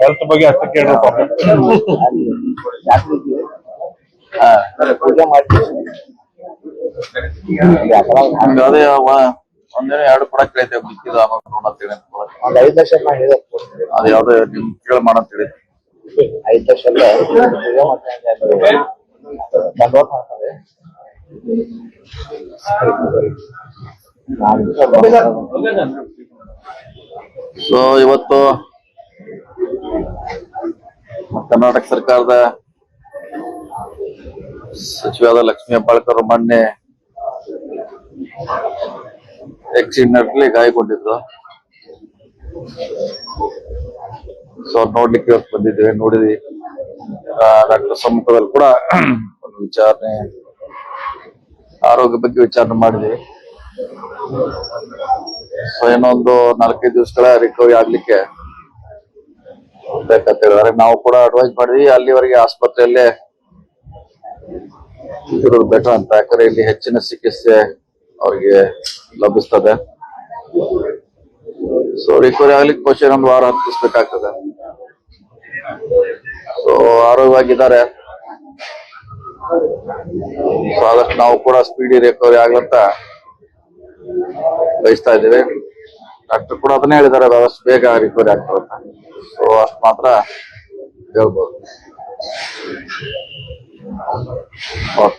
Health ಬಗ್ಗೆ ಅಷ್ಟು ಕೇಳ್ರಿ ಪಾಪ ಪೂಜೆ ಮಾಡ್ತೀವಿ ಅದೇ ಒಂದಿನ ಎರಡು ಕೂಡ ಕೇಳಿದ್ದೆ ಬಿಕ್ಕಿದ ಅಂತೇಳಿ ಅನ್ಕೊಳಕ್. ಒಂದ್ ಐದ್ ಲಕ್ಷ ನಾ ಹೇಳಿದೆ ಅದ್ ಯಾವ್ದು ನಿಮ್ ಕೇಳ ಮಾಡಂತೇಳಿ ಐದ್ ಲಕ್ಷ ಪೂಜೆ ಮಾಡ್ತಾರೆ. ಸೊ ಇವತ್ತು ಕರ್ನಾಟಕ ಸರ್ಕಾರದ ಸಚಿವಾದ ಲಕ್ಷ್ಮೀ ಹೆಬ್ಬಾಳ್ಕರ್ ಮೊನ್ನೆ ಆಕ್ಸಿಡೆಂಟ್ಲಿ ಗಾಯಗೊಂಡಿದ್ರು. ಸೊ ನೋಡ್ಲಿಕ್ಕೆ ಇವತ್ತು ಬಂದಿದ್ದೇವೆ, ನೋಡಿದ್ವಿ. ಡಾಕ್ಟರ್ ಸಮ್ಮುಖದಲ್ಲಿ ಕೂಡ ಒಂದು ವಿಚಾರಣೆ, ಆರೋಗ್ಯ ಬಗ್ಗೆ ವಿಚಾರಣೆ ಮಾಡಿದ್ವಿ. ಸೊ ಇನ್ನೊಂದು ನಾಲ್ಕೈದು ದಿವಸಗಳ ರಿಕವರಿ ಆಗ್ಲಿಕ್ಕೆ ಬೇಕಂತ ಹೇಳಿದ್ರೆ ನಾವು ಕೂಡ ಅಡ್ವೈಸ್ ಮಾಡಿದ್ವಿ, ಅಲ್ಲಿವರೆಗೆ ಆಸ್ಪತ್ರೆಯಲ್ಲೇ ಇರೋದು ಬೆಟರ್ ಅಂತ. ಯಾಕಂದ್ರೆ ಇಲ್ಲಿ ಹೆಚ್ಚಿನ ಚಿಕಿತ್ಸೆ ಅವ್ರಿಗೆ ಲಭಿಸ್ತದೆ. ಸೊ ರಿಕವರಿ ಆಗ್ಲಿಕ್ಕೆ ಬಹುಶಃ ಒಂದು ವಾರ ಹತ್ತಿಸ್ಬೇಕಾಗ್ತದೆ ಸೊ ಆರೋಗ್ಯವಾಗಿದ್ದಾರೆ. ಸೊ ಆದಷ್ಟು ನಾವು ಕೂಡ ಸ್ಪೀಡಿ ರಿಕವರಿ ಆಗ್ಲಂತ ಬಯಸ್ತಾ ಇದ್ದೇವೆ. ಡಾಕ್ಟರ್ ಕೂಡ ಅದನ್ನೇ ಹೇಳಿದ್ದಾರೆ ಆದಷ್ಟು ಬೇಗ ರಿಕವರಿ ಆಗ್ತದೆ ಅಂತ. ಸೊ ಅಷ್ಟು ಮಾತ್ರ ಹೇಳ್ಬೋದು. Okay